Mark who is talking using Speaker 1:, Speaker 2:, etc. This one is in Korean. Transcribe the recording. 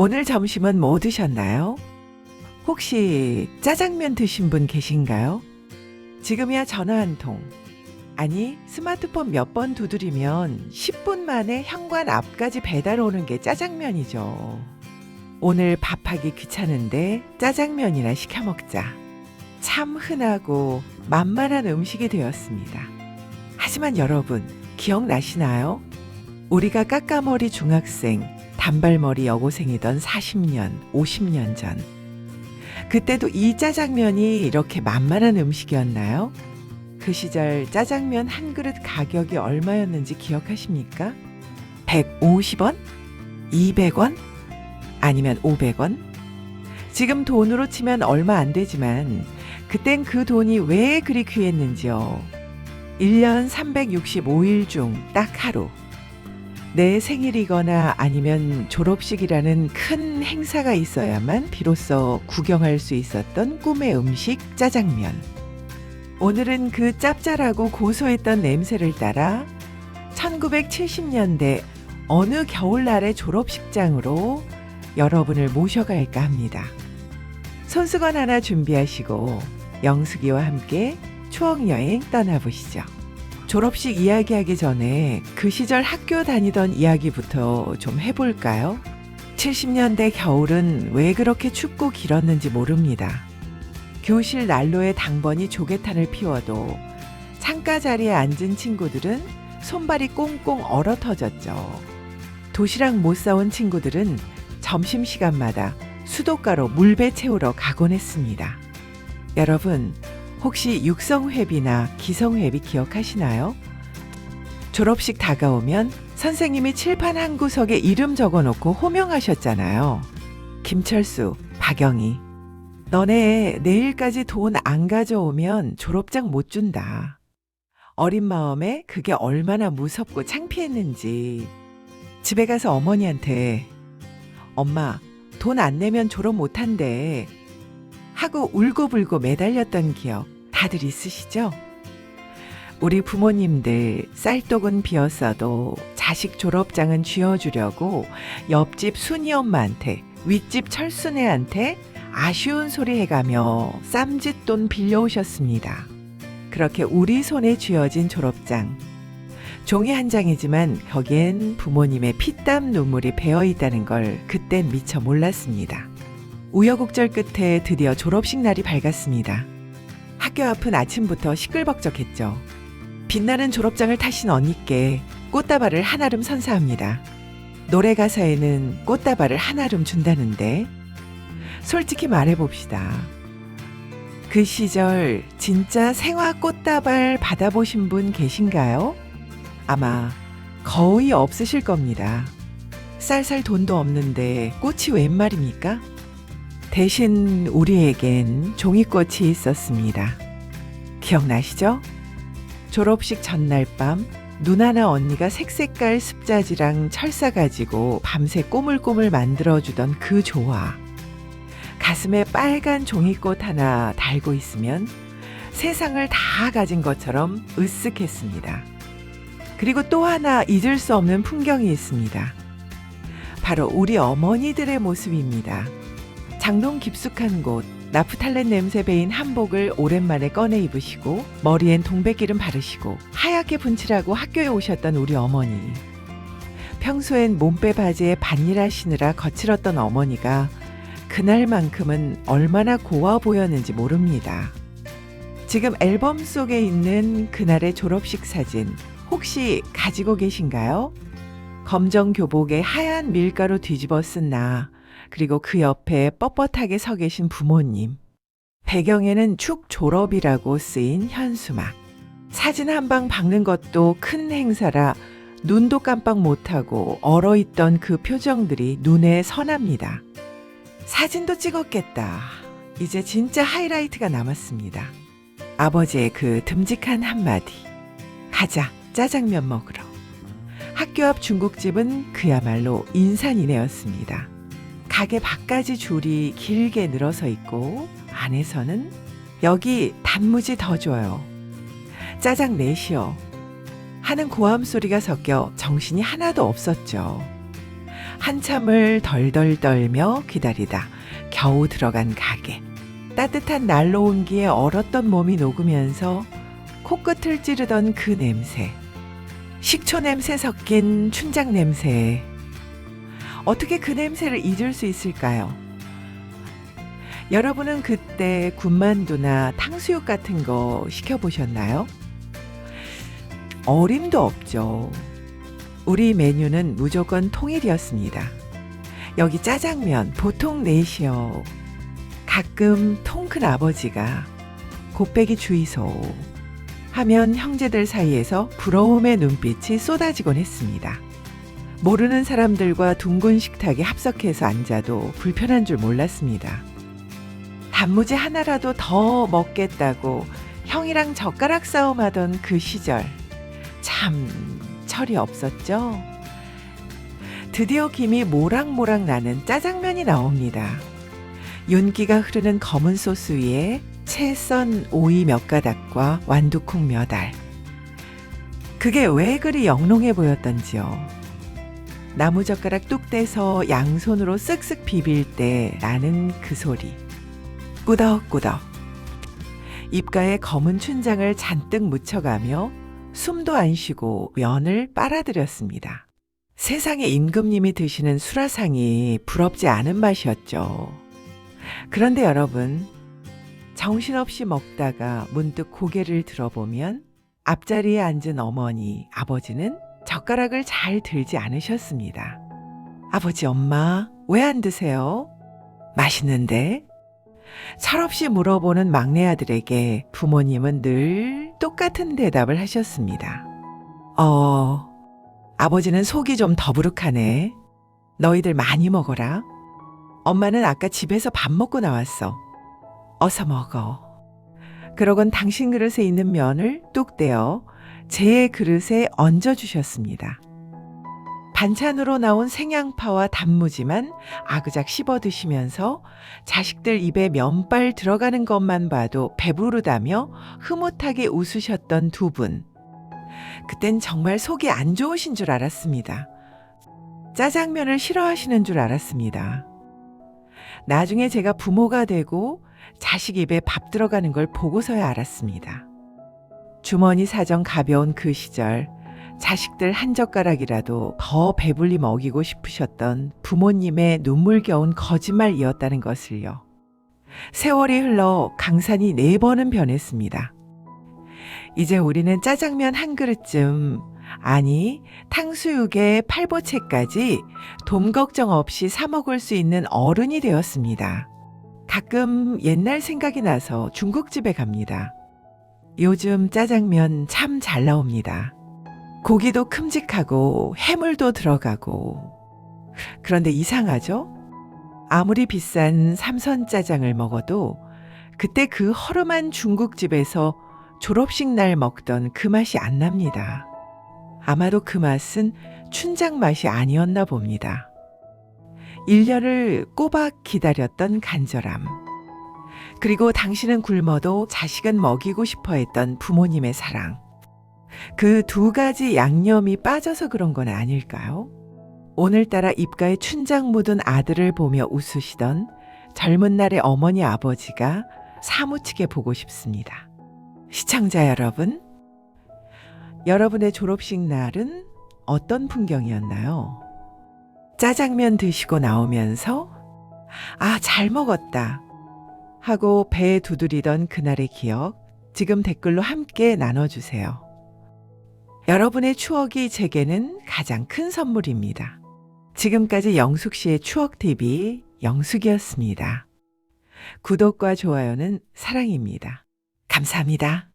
Speaker 1: 오늘 점심은 뭐 드셨나요? 혹시 짜장면 드신 분 계신가요? 지금이야 전화 한 통. 아니, 스마트폰 몇 번 두드리면 10분 만에 현관 앞까지 배달 오는 게 짜장면이죠. 오늘 밥하기 귀찮은데 짜장면이나 시켜 먹자. 참 흔하고 만만한 음식이 되었습니다. 하지만 여러분, 기억나시나요? 우리가 까까머리 중학생, 단발머리 여고생이던 40년, 50년 전. 그때도 이 짜장면이 이렇게 만만한 음식이었나요? 그 시절 짜장면 한 그릇 가격이 얼마였는지 기억하십니까? 150원? 200원? 아니면 500원? 지금 돈으로 치면 얼마 안 되지만 그땐 그 돈이 왜 그리 귀했는지요. 1년 365일 중 딱 하루. 내 생일이거나 아니면 졸업식이라는 큰 행사가 있어야만 비로소 구경할 수 있었던 꿈의 음식 짜장면. 오늘은 그 짭짤하고 고소했던 냄새를 따라 1970년대 어느 겨울날의 졸업식장으로 여러분을 모셔갈까 합니다. 손수건 하나 준비하시고 영숙이와 함께 추억여행 떠나보시죠. 졸업식 이야기하기 전에 그 시절 학교 다니던 이야기부터 좀 해볼까요? 70년대 겨울은 왜 그렇게 춥고 길었는지 모릅니다. 교실 난로에 당번이 조개탄을 피워도 창가 자리에 앉은 친구들은 손발이 꽁꽁 얼어 터졌죠. 도시락 못 사온 친구들은 점심시간마다 수도가로 물배 채우러 가곤 했습니다. 여러분, 혹시 육성회비나 기성회비 기억하시나요? 졸업식 다가오면 선생님이 칠판 한 구석에 이름 적어 놓고 호명하셨잖아요. 김철수, 박영희. 너네 내일까지 돈 안 가져오면 졸업장 못 준다. 어린 마음에 그게 얼마나 무섭고 창피했는지. 집에 가서 어머니한테 엄마, 돈 안 내면 졸업 못 한대. 하고 울고불고 매달렸던 기억 다들 있으시죠? 우리 부모님들 쌀떡은 비었어도 자식 졸업장은 쥐어주려고 옆집 순이 엄마한테 윗집 철순애한테 아쉬운 소리 해가며 쌈짓돈 빌려오셨습니다. 그렇게 우리 손에 쥐어진 졸업장. 종이 한 장이지만 거기엔 부모님의 피땀 눈물이 배어 있다는 걸 그땐 미처 몰랐습니다. 우여곡절 끝에 드디어 졸업식 날이 밝았습니다. 학교 앞은 아침부터 시끌벅적했죠. 빛나는 졸업장을 타신 언니께 꽃다발을 한 아름 선사합니다. 노래 가사에는 꽃다발을 한 아름 준다는데 솔직히 말해봅시다. 그 시절 진짜 생화 꽃다발 받아보신 분 계신가요? 아마 거의 없으실 겁니다. 쌀쌀 돈도 없는데 꽃이 웬 말입니까? 대신 우리에겐 종이꽃이 있었습니다. 기억나시죠? 졸업식 전날 밤 누나나 언니가 색색깔 습자지랑 철사 가지고 밤새 꼬물꼬물 만들어주던 그 조화. 가슴에 빨간 종이꽃 하나 달고 있으면 세상을 다 가진 것처럼 으쓱했습니다. 그리고 또 하나 잊을 수 없는 풍경이 있습니다. 바로 우리 어머니들의 모습입니다. 장롱 깊숙한 곳, 나프탈렌 냄새 배인 한복을 오랜만에 꺼내 입으시고 머리엔 동백기름 바르시고 하얗게 분칠하고 학교에 오셨던 우리 어머니. 평소엔 몸빼 바지에 반일하시느라 거칠었던 어머니가 그날만큼은 얼마나 고와 보였는지 모릅니다. 지금 앨범 속에 있는 그날의 졸업식 사진 혹시 가지고 계신가요? 검정 교복에 하얀 밀가루 뒤집어 쓴 나, 그리고 그 옆에 뻣뻣하게 서 계신 부모님. 배경에는 축 졸업이라고 쓰인 현수막. 사진 한 방 박는 것도 큰 행사라 눈도 깜빡 못하고 얼어 있던 그 표정들이 눈에 선합니다. 사진도 찍었겠다. 이제 진짜 하이라이트가 남았습니다. 아버지의 그 듬직한 한마디. 가자, 짜장면 먹으러. 학교 앞 중국집은 그야말로 인산이네였습니다. 가게 밖까지 줄이 길게 늘어서 있고 안에서는 여기 단무지 더 줘요. 짜장 넷이요. 하는 고함 소리가 섞여 정신이 하나도 없었죠. 한참을 덜덜 떨며 기다리다 겨우 들어간 가게. 따뜻한 난로 온기에 얼었던 몸이 녹으면서 코끝을 찌르던 그 냄새. 식초 냄새 섞인 춘장 냄새. 어떻게 그 냄새를 잊을 수 있을까요? 여러분은 그때 군만두나 탕수육 같은 거 시켜보셨나요? 어림도 없죠. 우리 메뉴는 무조건 통일이었습니다. 여기 짜장면 보통 넷이요. 가끔 통 큰 아버지가 곱빼기 주이소 하면 형제들 사이에서 부러움의 눈빛이 쏟아지곤 했습니다. 모르는 사람들과 둥근 식탁에 합석해서 앉아도 불편한 줄 몰랐습니다. 단무지 하나라도 더 먹겠다고 형이랑 젓가락 싸움하던 그 시절 참 철이 없었죠. 드디어 김이 모락모락 나는 짜장면이 나옵니다. 윤기가 흐르는 검은 소스 위에 채 썬 오이 몇 가닥과 완두콩 몇 알. 그게 왜 그리 영롱해 보였던지요. 나무젓가락 뚝 떼서 양손으로 쓱쓱 비빌 때 나는 그 소리. 꾸덕꾸덕. 입가에 검은 춘장을 잔뜩 묻혀가며 숨도 안 쉬고 면을 빨아들였습니다. 세상에 임금님이 드시는 수라상이 부럽지 않은 맛이었죠. 그런데 여러분, 정신없이 먹다가 문득 고개를 들어보면 앞자리에 앉은 어머니, 아버지는 젓가락을 잘 들지 않으셨습니다. 아버지, 엄마, 왜 안 드세요? 맛있는데? 철없이 물어보는 막내 아들에게 부모님은 늘 똑같은 대답을 하셨습니다. 어, 아버지는 속이 좀 더부룩하네. 너희들 많이 먹어라. 엄마는 아까 집에서 밥 먹고 나왔어. 어서 먹어. 그러곤 당신 그릇에 있는 면을 뚝 떼어 제 그릇에 얹어 주셨습니다. 반찬으로 나온 생양파와 단무지만 아그작 씹어 드시면서 자식들 입에 면발 들어가는 것만 봐도 배부르다며 흐뭇하게 웃으셨던 두 분. 그땐 정말 속이 안 좋으신 줄 알았습니다. 짜장면을 싫어하시는 줄 알았습니다. 나중에 제가 부모가 되고 자식 입에 밥 들어가는 걸 보고서야 알았습니다. 주머니 사정 가벼운 그 시절, 자식들 한 젓가락이라도 더 배불리 먹이고 싶으셨던 부모님의 눈물겨운 거짓말이었다는 것을요. 세월이 흘러 강산이 네 번은 변했습니다. 이제 우리는 짜장면 한 그릇쯤, 아니, 탕수육에 팔보채까지 돈 걱정 없이 사먹을 수 있는 어른이 되었습니다. 가끔 옛날 생각이 나서 중국집에 갑니다. 요즘 짜장면 참 잘 나옵니다. 고기도 큼직하고 해물도 들어가고. 그런데 이상하죠? 아무리 비싼 삼선 짜장을 먹어도 그때 그 허름한 중국집에서 졸업식 날 먹던 그 맛이 안 납니다. 아마도 그 맛은 춘장 맛이 아니었나 봅니다. 1년을 꼬박 기다렸던 간절함. 그리고 당신은 굶어도 자식은 먹이고 싶어 했던 부모님의 사랑. 그 두 가지 양념이 빠져서 그런 건 아닐까요? 오늘따라 입가에 춘장 묻은 아들을 보며 웃으시던 젊은 날의 어머니 아버지가 사무치게 보고 싶습니다. 시청자 여러분, 여러분의 졸업식 날은 어떤 풍경이었나요? 짜장면 드시고 나오면서 아, 잘 먹었다 하고 배에 두드리던 그날의 기억 지금 댓글로 함께 나눠주세요. 여러분의 추억이 제게는 가장 큰 선물입니다. 지금까지 영숙 씨의 추억TV 영숙이었습니다. 구독과 좋아요는 사랑입니다. 감사합니다.